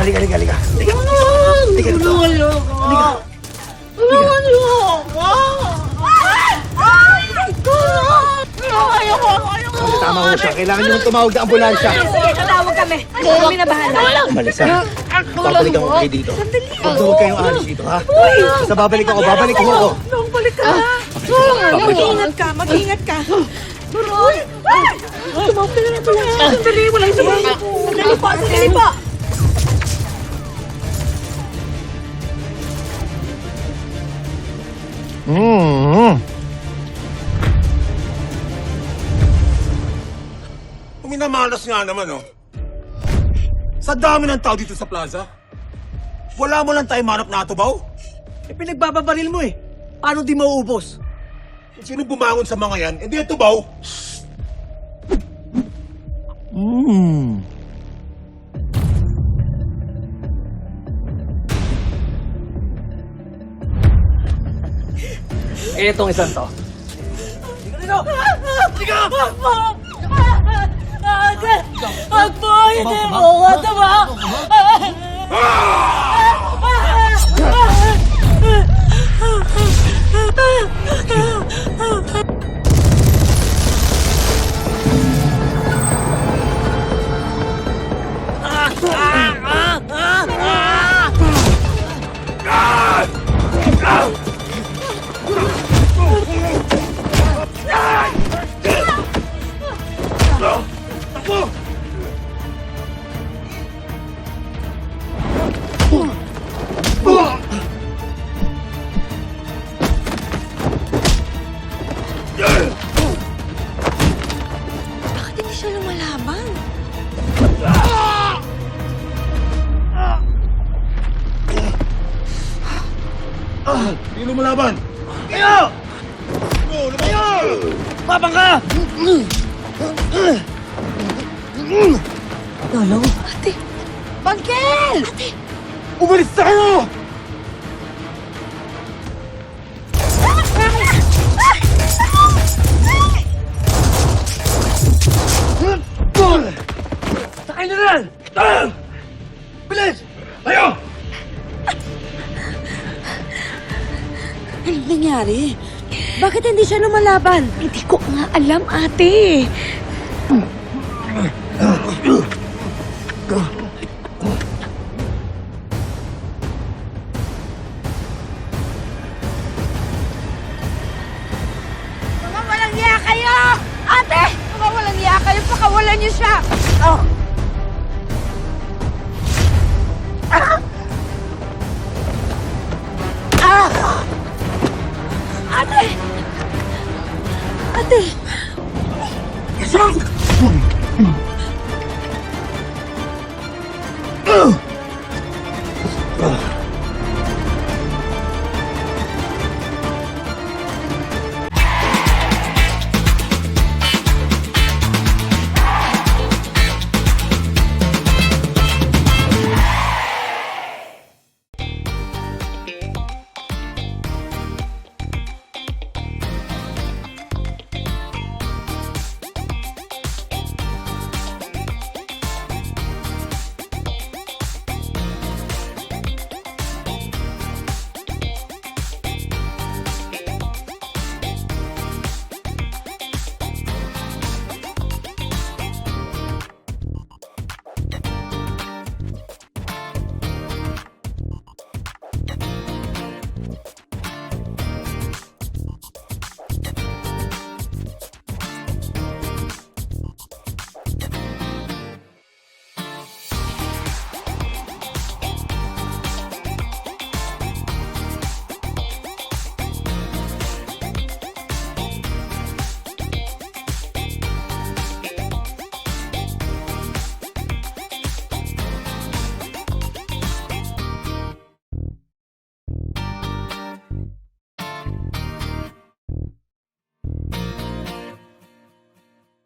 halika, halika, halika. Halika. Halika dito. Tulungan niyo ako! Tulungan niyo ako! Ayoko! Ayoko! Tama ko siya. Kailangan niyo tumawag ng ambulansya. Sige, tatawag kami. Kami na bahala. Umalis ha. Babalikan ko kayo dito. Na huwag kayong aalis dito ha. Sa babalik ako, babalik ako ako. Nung balik ka na. Mag-iingat ka, mag-iingat ka. Buroy! Tumawag ka na lang pala. Sandali, walang sumama. Sandali po, sandali po. Mm. Minamalas nga naman, oh. Sa dami ng tao dito sa plaza, wala mo lang tayo manap na atubaw. Eh, pinagbababaril mo eh. Paano di mauubos? Sino bumangon sa mga yan? Hindi atubaw. Mm. Eh, itong isang to. Agpo! Hindi mo matama! Bakit Hindi lumalaban. Babang ka! Ate! Bangkel! Ate! Umalis na kayo! Sakay na! Nangyari? Bakit hindi siya lumalaban? Hindi ko nga alam, ate. Mga walang iya kayo! Ate! Mga walang iya kayo! Pakawalan niyo siya! Saan?